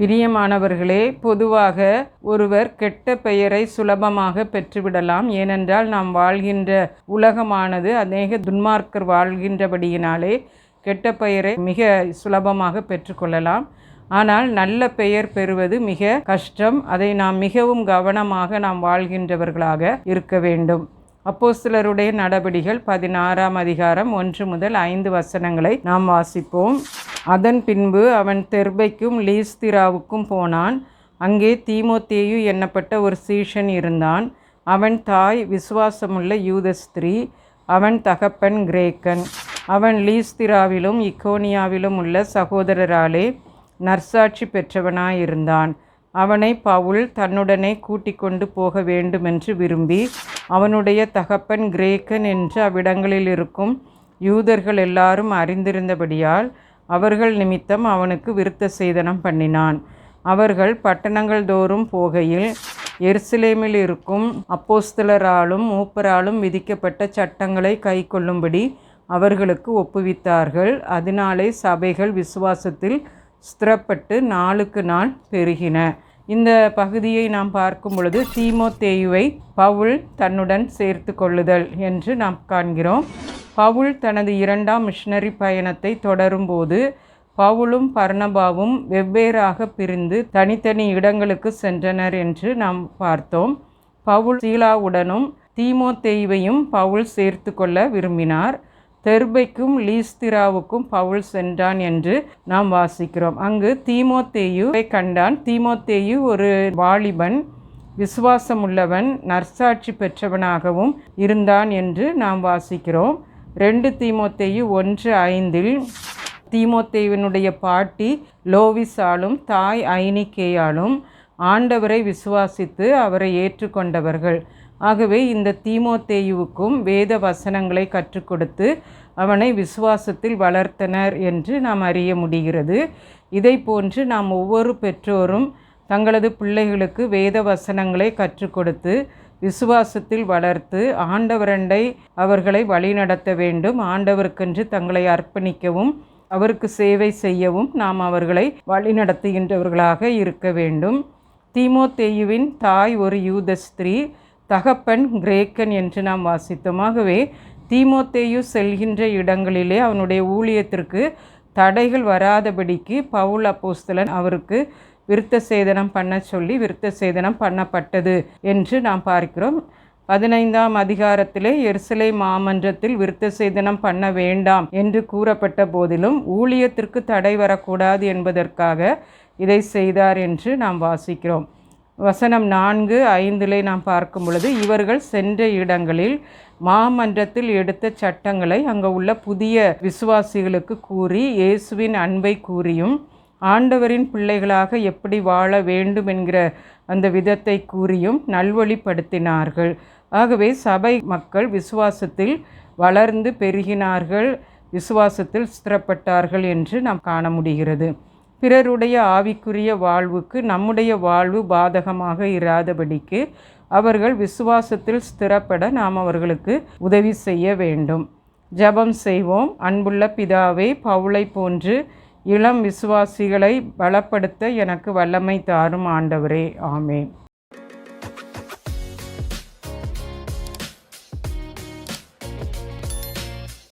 பிரியமானவர்களே பொதுவாக ஒருவர் கெட்ட பெயரை சுலபமாக பெற்றுவிடலாம். ஏனென்றால் நாம் வாழ்கின்ற உலகமானது அநேக துன்மார்க்கர் வாழ்கின்றபடியினாலே கெட்ட பெயரை மிக சுலபமாக பெற்றுக்கொள்ளலாம். ஆனால் நல்ல பெயர் பெறுவது மிக கஷ்டம். அதை நாம் மிகவும் கவனமாக நாம் வாழ்கின்றவர்களாக இருக்க வேண்டும். அப்போஸ்தலருடைய நடபடிகள் பதினாறாம் அதிகாரம் ஒன்று முதல் ஐந்து வசனங்களை நாம் வாசிப்போம். அதன் பின்பு அவன் தெர்பைக்கும் லீஸ்திராவுக்கும் போனான். அங்கே தீமோத்தேயு எண்ணப்பட்ட ஒரு சீஷன் இருந்தான். அவன் தாய் விசுவாசமுள்ள யூத ஸ்திரீ அவன் தகப்பன் கிரேக்கன். அவன் லீஸ்திராவிலும் இக்கோனியாவிலும் உள்ள சகோதரராலே நற்சாட்சி பெற்றவனாயிருந்தான். அவனை பவுல் தன்னுடனே கூட்டிக் கொண்டு போக வேண்டுமென்று விரும்பி அவனுடைய தகப்பன் கிரேக்கன் என்று அவ்விடங்களில் இருக்கும் யூதர்கள் எல்லாரும் அறிந்திருந்தபடியால் அவர்கள் நிமித்தம் அவனுக்கு விருத்த சேதனம் பண்ணினான். அவர்கள் பட்டணங்கள் தோறும் போகையில் எருசலேமில் இருக்கும் அப்போஸ்தலராலும் மூப்பராலும் விதிக்கப்பட்ட சட்டங்களை கை கொள்ளும்படி அவர்களுக்கு ஒப்புவித்தார்கள். அதனாலே சபைகள் விசுவாசத்தில் ஸ்திரப்பட்டு நாளுக்கு நாள் பெருகின. இந்த பகுதியை நாம் பார்க்கும் பொழுது தீமோ தேயுவை பவுல் தன்னுடன் சேர்த்து கொள்ளுதல் என்று நாம் காண்கிறோம். பவுல் தனது இரண்டாம் மிஷனரி பயணத்தை தொடரும்போது பவுலும் பர்ணபாவும் வெவ்வேறாக பிரிந்து தனித்தனி இடங்களுக்கு சென்றனர் என்று நாம் பார்த்தோம். பவுல் சீலாவுடனும் தீமோத்தேயுவையும் பவுல் சேர்த்து கொள்ள விரும்பினார். தெர்பைக்கும் லீஸ்திராவுக்கும் பவுல் சென்றான் என்று நாம் வாசிக்கிறோம். அங்கு தீமோத்தேயுவை கண்டான். தீமோத்தேயு ஒரு வாலிபன் விசுவாசமுள்ளவன் நற்சாட்சி பெற்றவனாகவும் இருந்தான் என்று நாம் வாசிக்கிறோம். ரெண்டு தீமோத்தேயு ஒன்று ஐந்தில் தீமோத்தேவினுடைய பாட்டி லோவிஸாலும் தாய் ஐனிக்கேயாலும் ஆண்டவரை விசுவாசித்து அவரை ஏற்றுக்கொண்டவர்கள். ஆகவே இந்த தீமோத்தேயுவுக்கும் வேத வசனங்களை கற்றுக் கொடுத்து அவனை விசுவாசத்தில் வளர்த்தனர் என்று நாம் அறிய முடிகிறது. இதை போன்று நாம் ஒவ்வொரு பெற்றோரும் தங்களது பிள்ளைகளுக்கு வேத வசனங்களை கற்றுக் கொடுத்து விசுவாசத்தில் வளர்த்து ஆண்டவரண்டை அவர்களை வழிநடத்த வேண்டும். ஆண்டவருக்கென்று தங்களை அர்ப்பணிக்கவும் அவருக்கு சேவை செய்யவும் நாம் அவர்களை வழிநடத்துகின்றவர்களாக இருக்க வேண்டும். தீமோத்தேயுவின் தாய் ஒரு யூத ஸ்திரீ தகப்பன் கிரேக்கன் என்று நாம் வாசித்தோம். ஆகவே தீமோத்தேயு செல்கின்ற இடங்களிலே அவனுடைய ஊழியத்திற்கு தடைகள் வராதபடிக்கு பவுல் அப்போஸ்தலன் அவருக்கு விருத்த சேதனம் பண்ண சொல்லி விருத்த சேதனம் பண்ணப்பட்டது என்று நாம் பார்க்கிறோம். பதினைந்தாம் அதிகாரத்திலே எருசலை மாமன்றத்தில் விருத்த சேதனம் பண்ண வேண்டாம் என்று கூறப்பட்ட போதிலும் ஊழியத்திற்கு தடை வரக்கூடாது என்பதற்காக இதை செய்தார் என்று நாம் வாசிக்கிறோம். வசனம் நான்கு ஐந்திலே நாம் பார்க்கும் பொழுது இவர்கள் சென்ற இடங்களில் மாமன்றத்தில் எடுத்த சட்டங்களை அங்கே உள்ள புதிய விசுவாசிகளுக்கு கூறி இயேசுவின் அன்பை கூறியும் ஆண்டவரின் பிள்ளைகளாக எப்படி வாழ வேண்டும் என்கிற அந்த விதத்தை கூறியும் நல்வழிப்படுத்தினார்கள். ஆகவே சபை மக்கள் விசுவாசத்தில் வளர்ந்து பெருகினார்கள். விசுவாசத்தில் ஸ்திரப்பட்டார்கள் என்று நாம் காண முடிகிறது. பிறருடைய ஆவிக்குரிய வாழ்வுக்கு நம்முடைய வாழ்வு பாதகமாக இராதபடிக்கு அவர்கள் விசுவாசத்தில் ஸ்திரப்பட நாம் அவர்களுக்கு உதவி செய்ய வேண்டும். ஜபம் செய்வோம். அன்புள்ள பிதாவே பவுளை போன்று இளம் விசுவாசிகளை பலப்படுத்த எனக்கு வல்லமை தாரும் ஆண்டவரே. ஆமேன்.